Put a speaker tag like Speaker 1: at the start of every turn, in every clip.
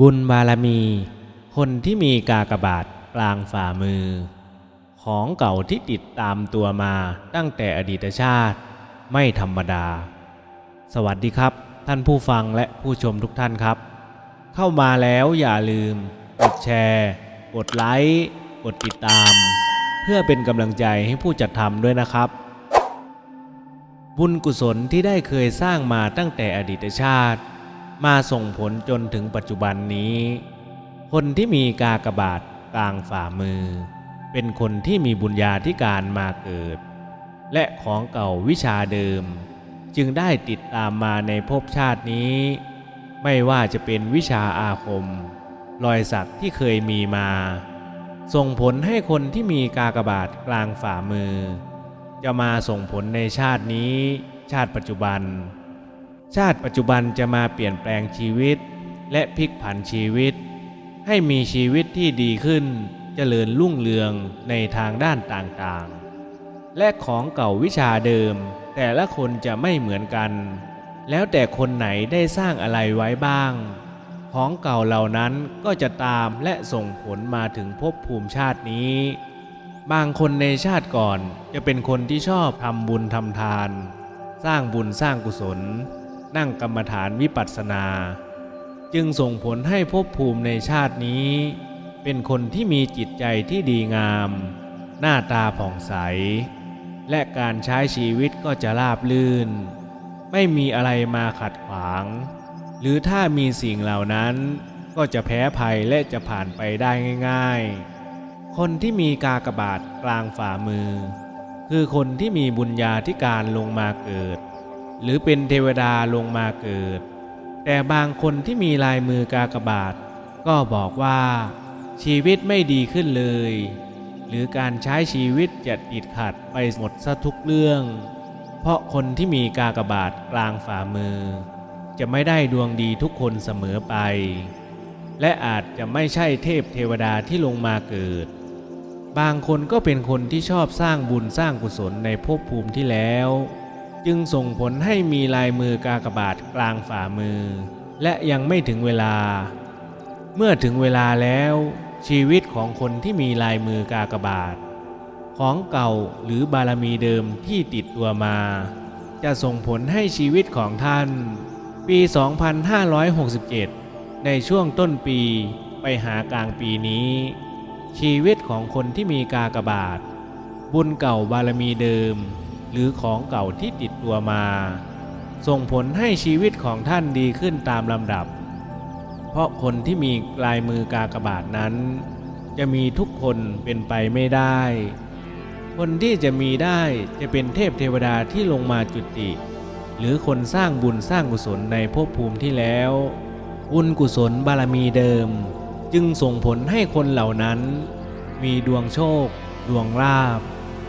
Speaker 1: บุญบารมี คนที่มีกากบาทกลางฝ่ามือ ของเก่าที่ติดตามตัวมาตั้งแต่อดีตชาติไม่ธรรมดา สวัสดีครับ ท่านผู้ฟังและผู้ชมทุกท่านครับ เข้ามาแล้วอย่าลืม กดแชร์ กดไลค์ กดติดตาม เพื่อเป็นกำลังใจให้ผู้จัดทำด้วยนะครับ บุญกุศลที่ได้เคยสร้างมาตั้งแต่อดีตชาติ มาส่งผลจนถึงปัจจุบันนี้ คนที่มีกากบาทกลางฝ่ามือ เป็นคนที่มีบุญญาธิการมาเกิด และของเก่าวิชาเดิม จึงได้ติดตามมาในภพชาตินี้ ไม่ว่าจะเป็นวิชาอาคม รอยสักที่เคยมีมา ส่งผลให้คนที่มีกากบาทกลางฝ่ามือ จะมาส่งผลในชาตินี้ ชาติปัจจุบัน ชาติปัจจุบันจะมาเปลี่ยนแปลงชีวิต และพลิกผันชีวิต ให้มีชีวิตที่ดีขึ้นเจริญรุ่งเรืองในทางด้านต่างๆ และของเก่าวิชาเดิม แต่ละคนจะไม่เหมือนกัน แล้วแต่คนไหนได้สร้างอะไรไว้บ้าง ของเก่าเหล่านั้นก็จะตามและส่งผลมาถึงภพภูมิชาตินี้ บางคนในชาติก่อนจะเป็นคนที่ชอบทำบุญทำทาน สร้างบุญสร้างกุศล นั่งกรรมฐานวิปัสสนา จึงส่งผลให้ภพภูมิในชาตินี้ เป็นคนที่มีจิตใจที่ดีงาม หน้าตาผ่องใส และการใช้ชีวิตก็จะราบลื่น ไม่มีอะไรมาขัดขวาง หรือถ้ามีสิ่งเหล่านั้นก็จะแพ้ภัยและจะผ่านไปได้ง่าย ๆ คนที่มีกากบาทกลางฝ่ามือ คือคนที่มีบุญญาธิการลงมาเกิด หรือเป็นเทวดาลงมาเกิด แต่บางคนที่มีลายมือกากบาท ก็บอกว่า ชีวิตไม่ดีขึ้นเลย หรือการใช้ชีวิตจะติดขัดไปหมดซะทุกเรื่อง เพราะคนที่มีกากบาทกลางฝ่ามือ จะไม่ได้ดวงดีทุกคนเสมอไป และอาจจะไม่ใช่เทพเทวดาที่ลงมาเกิด บางคนก็เป็นคนที่ชอบสร้างบุญสร้างกุศลในภพภูมิที่แล้ว จึงส่งผลให้มีลายมือกากบาทกลางฝ่ามือ และยังไม่ถึงเวลา เมื่อถึงเวลาแล้ว ชีวิตของคนที่มีลายมือกากบาท ของเก่าหรือบารมีเดิมที่ติดตัวมา จะส่งผลให้ชีวิตของท่าน ปี 2567 ในช่วงต้นปีไปหากลางปีนี้ ชีวิตของคนที่มีกากบาท บุญเก่าบารมีเดิม หรือของเก่าที่ติดตัวมา ส่งผลให้ชีวิตของท่านดีขึ้นตามลำดับ เพราะคนที่มีลายมือกากบาทนั้น จะมีทุกคนเป็นไปไม่ได้ คนที่จะมีได้จะเป็นเทพเทวดาที่ลงมาจุติ หรือคนสร้างบุญสร้างกุศลในภพภูมิที่แล้ว บุญกุศลบารมีเดิม จึงส่งผลให้คนเหล่านั้น มีดวงโชค ดวงลาภ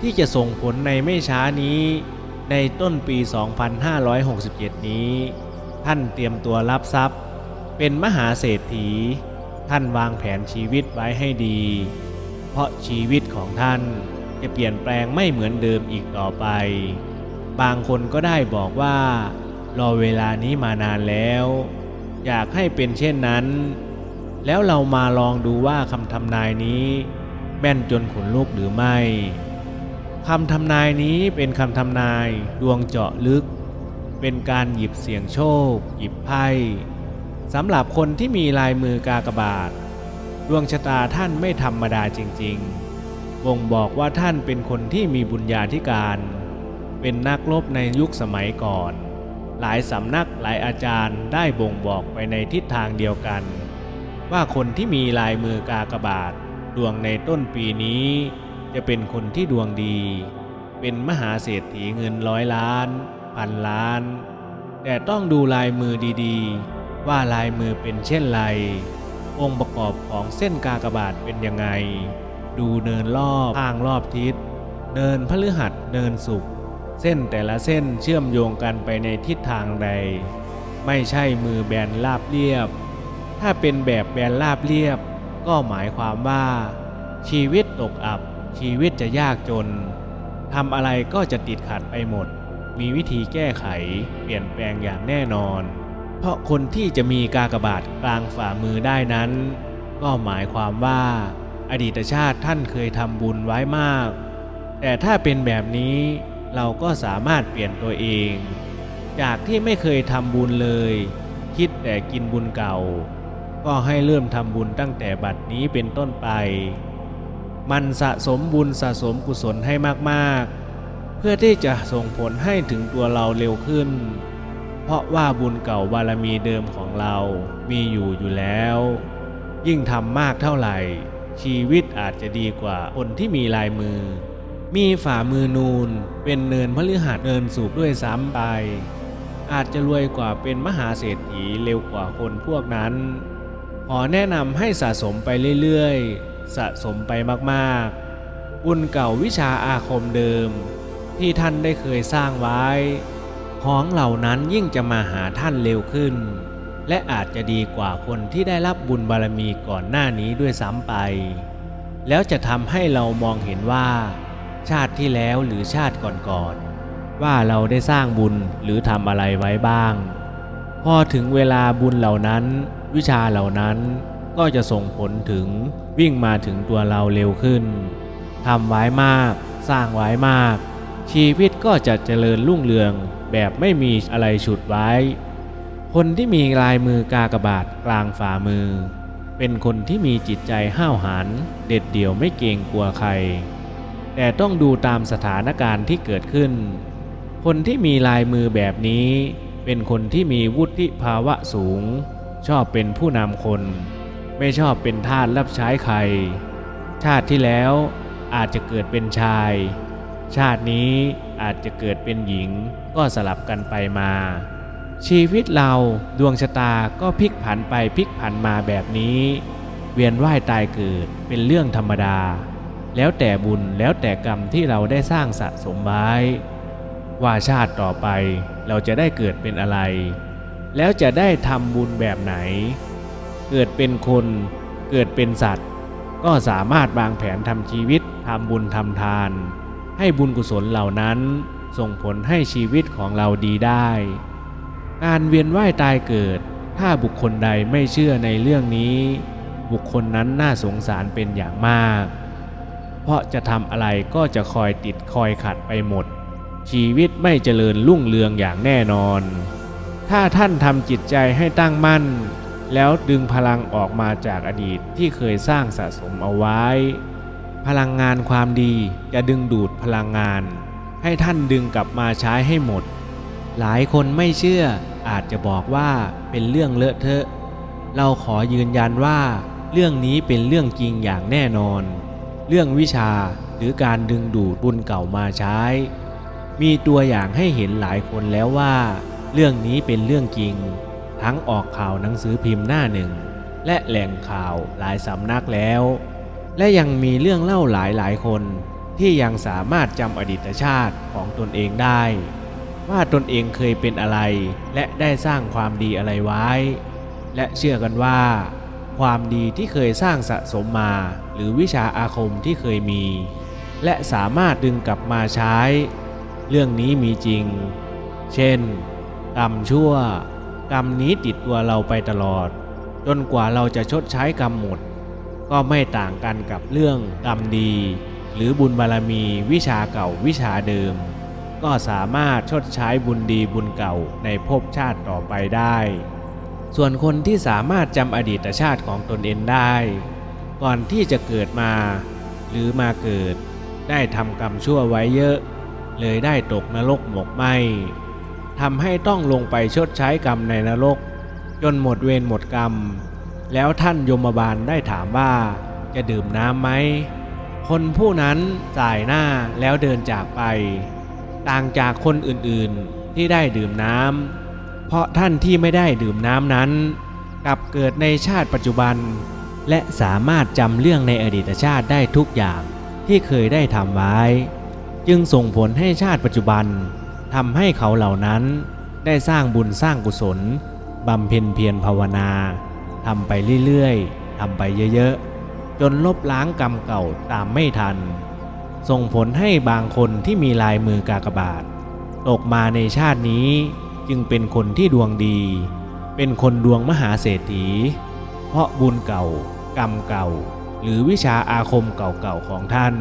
Speaker 1: ที่จะส่งผลในไม่ช้านี้ ในต้นปี 2567 นี้ ท่านเตรียมตัวรับทรัพย์ เป็นมหาเศรษฐี ท่านวางแผนชีวิตไว้ให้ดี เพราะชีวิตของท่านจะเปลี่ยนแปลงไม่เหมือนเดิมอีกต่อไป บางคนก็ได้บอกว่า รอเวลานี้มานานแล้ว อยากให้เป็นเช่นนั้น แล้วเรามาลองดูว่าคำทำนายนี้ แม่นจนขนลุกหรือไม่ คำทำนายนี้เป็นคำทำนายดวงเจาะลึก เป็นการหยิบเสียงโชค หยิบไพ่สำหรับคนที่มีลายมือกากบาท ดวงชะตาท่านไม่ธรรมดาจริงๆบ่งบอกว่าท่านเป็นคนที่มีบุญญาธิการ เป็นนักรบในยุคสมัยก่อน หลายสำนักหลายอาจารย์ได้บ่งบอกไปในทิศทางเดียวกัน ว่าคนที่มีลายมือกากบาท ดวงในต้นปีนี้ จะเป็นคนที่ดวงดี เป็นมหาเศรษฐีเงินร้อยล้าน พันล้าน แต่ต้องดูลายมือดีๆ ว่าลายมือเป็นเช่นไร องค์ประกอบของเส้นกากบาทเป็นยังไง ดูเนินรอบทางรอบทิศ เนินพฤหัสเนินศุกร์เส้นแต่ละเส้นเชื่อมโยงกันไปในทิศทางใด ไม่ใช่มือแบนราบเรียบ ถ้าเป็นแบบแบนราบเรียบ ก็หมายความว่าชีวิตตกอับ ชีวิตจะยากจนทำอะไรก็จะติดขัดไปหมด มีวิธีแก้ไข เปลี่ยนแปลงอย่างแน่นอน เพราะคนที่จะมีกากบาทกลางฝ่ามือได้นั้น ก็หมายความว่า อดีตชาติท่านเคยทำบุญไว้มาก แต่ถ้าเป็นแบบนี้เราก็สามารถเปลี่ยนตัวเอง จากที่ไม่เคยทำบุญเลย คิดแต่กินบุญเก่า ก็ให้เริ่มทำบุญตั้งแต่บัดนี้เป็นต้นไป มันสะสมบุญสะสมกุศลให้มากๆ เพื่อที่จะส่งผลให้ถึงตัวเราเร็วขึ้น เพราะว่าบุญเก่าบารมีเดิมของเรามีอยู่อยู่แล้ว ยิ่งทำมากเท่าไหร่ ชีวิตอาจจะดีกว่าคนที่มีลายมือ มีฝ่ามือนูน เป็นเนินพฤหัสเนินสูบด้วยซ้ำไป อาจจะรวยกว่าเป็นมหาเศรษฐีเร็วกว่าคนพวกนั้นขอแนะนำให้สะสมไปเรื่อยๆ สะสมไปมากๆ บุญเก่าวิชาอาคมเดิม ที่ท่านได้เคยสร้างไว้ ของเหล่านั้นยิ่งจะมาหาท่านเร็วขึ้น และอาจจะดีกว่าคนที่ได้รับบุญบารมีก่อนหน้านี้ด้วยซ้ำไป แล้วจะทำให้เรามองเห็นว่า ชาติที่แล้วหรือชาติก่อนๆว่าเราได้สร้างบุญหรือทำอะไรไว้บ้าง พอถึงเวลาบุญเหล่านั้น วิชาเหล่านั้น ก็จะส่งผลถึงวิ่งมาถึงตัวเราเร็วขึ้นทำไว้มาก สร้างไว้มาก ชีวิตก็จะเจริญรุ่งเรืองแบบไม่มีอะไรฉุดไว้ คนที่มีลายมือกากบาทกลางฝ่ามือ เป็นคนที่มีจิตใจห้าวหาญเด็ดเดี่ยวไม่เกรงกลัวใคร แต่ต้องดูตามสถานการณ์ที่เกิดขึ้น คนที่มีลายมือแบบนี้ เป็นคนที่มีวุฒิภาวะสูง ชอบเป็นผู้นำคน ไม่ชอบเป็นทาสรับใช้ใคร ชาติที่แล้วอาจจะเกิดเป็นชาย ชาตินี้อาจจะเกิดเป็นหญิงก็สลับกันไปมา ชีวิตเราดวงชะตาก็พลิกผันไปพลิกผันมาแบบนี้ เวียนว่ายตายเกิดเป็นเรื่องธรรมดา แล้วแต่บุญแล้วแต่กรรมที่เราได้สร้างสะสมไว้ว่าชาติต่อไปเราจะได้เกิดเป็นอะไร แล้วจะได้ทำบุญแบบไหน เกิดเป็นคนเกิดเป็นสัตว์ ก็สามารถวางแผนทำชีวิตทำบุญทำทาน ให้บุญกุศลเหล่านั้นส่งผลให้ชีวิตของเราดีได้ การเวียนว่ายตายเกิด ถ้าบุคคลใดไม่เชื่อในเรื่องนี้ บุคคลนั้นน่าสงสารเป็นอย่างมาก เพราะจะทำอะไรก็จะคอยติดคอยขัดไปหมด ชีวิตไม่เจริญรุ่งเรืองอย่างแน่นอน ถ้าท่านทำจิตใจให้ตั้งมั่น แล้วดึงพลังออกมาจากอดีตที่เคยสร้างสะสมเอาไว้ พลังงานความดีจะดึงดูดพลังงาน ให้ท่านดึงกลับมาใช้ให้หมด หลายคนไม่เชื่ออาจจะบอกว่าเป็นเรื่องเลอะเทอะ เราขอยืนยันว่า เรื่องนี้เป็นเรื่องจริงอย่างแน่นอน เรื่องวิชาหรือการดึงดูดบุญเก่ามาใช้ มีตัวอย่างให้เห็นหลายคนแล้วว่า เรื่องนี้เป็นเรื่องจริง ทั้งออกข่าวหนังสือพิมพ์หน้าหนึ่ง และแหล่งข่าวหลายสำนักแล้ว และยังมีเรื่องเล่าหลายหลายคนที่ยังสามารถจำอดีตชาติของตนเองได้ ว่าตนเองเคยเป็นอะไร และได้สร้างความดีอะไรไว้ และเชื่อกันว่า ความดีที่เคยสร้างสะสมมา หรือวิชาอาคมที่เคยมี และสามารถดึงกลับมาใช้ เรื่องนี้มีจริง เช่นกรรมชั่ว กรรมนี้ติดตัวเราไปตลอด จนกว่าเราจะชดใช้กรรมหมด ก็ไม่ต่างกันกับเรื่องกรรมดี หรือบุญบารมี วิชาเก่าวิชาเดิม ก็สามารถชดใช้บุญดีบุญเก่าในภพชาติต่อไปได้ ส่วนคนที่สามารถจำอดีตชาติของตนเองได้ ก่อนที่จะเกิดมา หรือมาเกิด ได้ทำกรรมชั่วไว้เยอะ เลยได้ตกนรกหมกไหม ทำให้ต้องลงไปชดใช้กรรมในนรก จนหมดเวรหมดกรรม แล้วท่านยมบาลได้ถามว่าจะดื่มน้ำไหม คนผู้นั้นจ่ายหน้าแล้วเดินจากไป ต่างจากคนอื่นๆที่ได้ดื่มน้ำเพราะท่านที่ไม่ได้ดื่มน้ำนั้น กลับเกิดในชาติปัจจุบัน และสามารถจำเรื่องในอดีตชาติได้ทุกอย่างที่เคยได้ทำไว้ จึงส่งผลให้ชาติปัจจุบัน ทำให้เขาเหล่านั้นได้สร้างบุญสร้างกุศลบำเพ็ญเพียรภาวนาทำไปเรื่อยๆทำไปเยอะๆ จนลบล้างกรรมเก่าตามไม่ทัน ส่งผลให้บางคนที่มีลายมือกากบาท ตกมาในชาตินี้จึงเป็นคนที่ดวงดี เป็นคนดวงมหาเศรษฐี เพราะบุญเก่า กรรมเก่า หรือวิชาอาคมเก่าๆของท่าน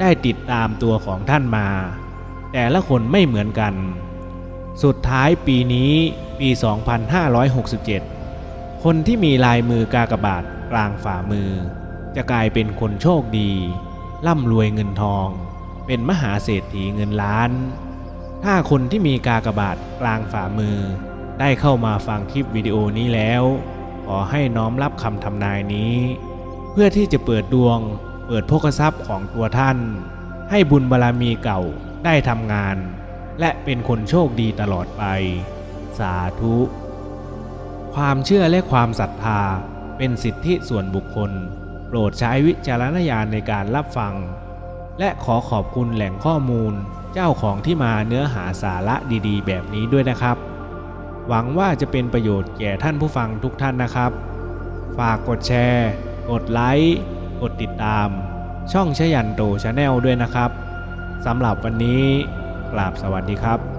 Speaker 1: ได้ติดตามตัวของท่านมา แต่ละคนไม่เหมือนกัน สุดท้ายปีนี้ปี 2567 คนที่มีลายมือกากบาทกลางฝ่ามือ จะกลายเป็นคนโชคดี ร่ำรวยเงินทอง เป็นมหาเศรษฐีเงินล้าน ถ้าคนที่มีกากบาทกลางฝ่ามือ ได้เข้ามาฟังคลิปวิดีโอนี้แล้ว ขอให้น้อมรับคำทำนายนี้ เพื่อที่จะเปิดดวงเปิดโภคทรัพย์ของตัวท่าน ให้บุญบารรมีเก่า ได้ทำงาน และเป็นคนโชคดีตลอดไป สาธุ ความเชื่อและความศรัทธาเป็นสิทธิส่วนบุคคล โปรดใช้วิจารณญาณในการรับฟัง และขอขอบคุณแหล่งข้อมูลเจ้าของที่มาเนื้อหาสาระดีๆ แบบนี้ด้วยนะครับ หวังว่าจะเป็นประโยชน์แก่ท่านผู้ฟังทุกท่านนะครับ ฝากกดแชร์ กดไลค์ กดติดตาม ช่องชยันโตชาแนลด้วยนะครับ สำหรับวันนี้กราบสวัสดีครับ